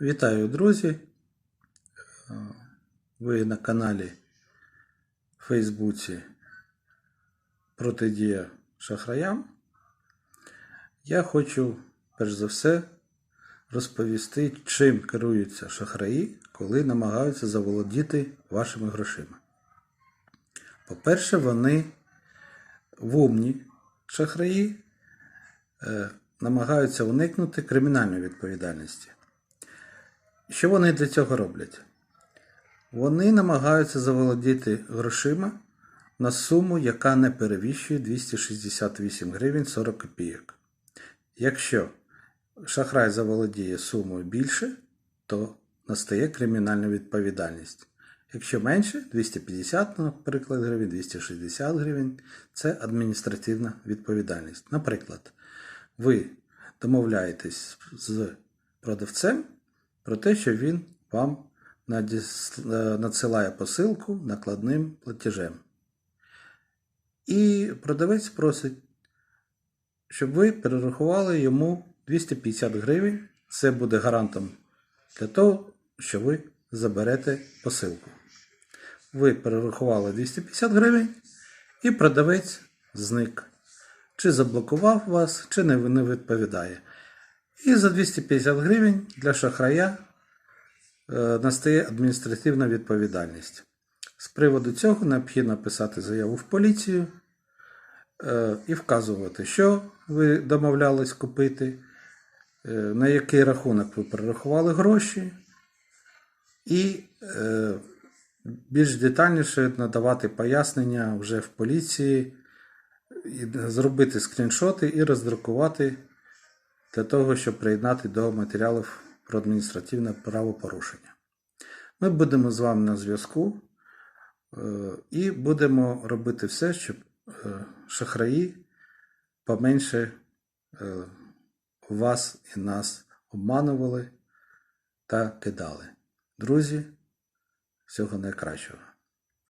Вітаю, друзі! Е, Ви на каналі в Фейсбуці Протидія шахраям. Я хочу, перш за все, розповісти, чим керуються шахраї, коли намагаються заволодіти вашими грошима. По-перше, вони вумні шахраї е, намагаються уникнути кримінальної відповідальності. Що вони для цього роблять? Вони намагаються заволодіти грошима на суму, яка не перевищує 268 гривень 40 копійок. Якщо шахрай заволодіє сумою більше, то настає кримінальна відповідальність. Якщо менше 250, наприклад, гривень, 260 гривень це адміністративна відповідальність. Наприклад, ви домовляєтесь з продавцем про те, що він вам е, надсилає посилку накладним платежем. І продавець просить, щоб ви перерахували йому 250 гривень. Це буде гарантом для того, що ви заберете посилку. Ви перерахували 250 гривень, і продавець зник. Чи заблокував вас, чи не, відповідає. І за 250 гривень для шахрая настає адміністративна відповідальність. З приводу цього необхідно писати заяву в поліцію е, і вказувати, що ви домовлялись купити, е, на який рахунок ви перерахували гроші, і е, більш детальніше надавати пояснення вже в поліції, зробити скріншоти і роздрукувати для того, щоб приєднати до матеріалів про адміністративне правопорушення. Ми будемо з вами на зв'язку е, і будемо робити все, щоб е, шахраї поменше е, вас і нас обманували та кидали. Друзі, всього найкращого.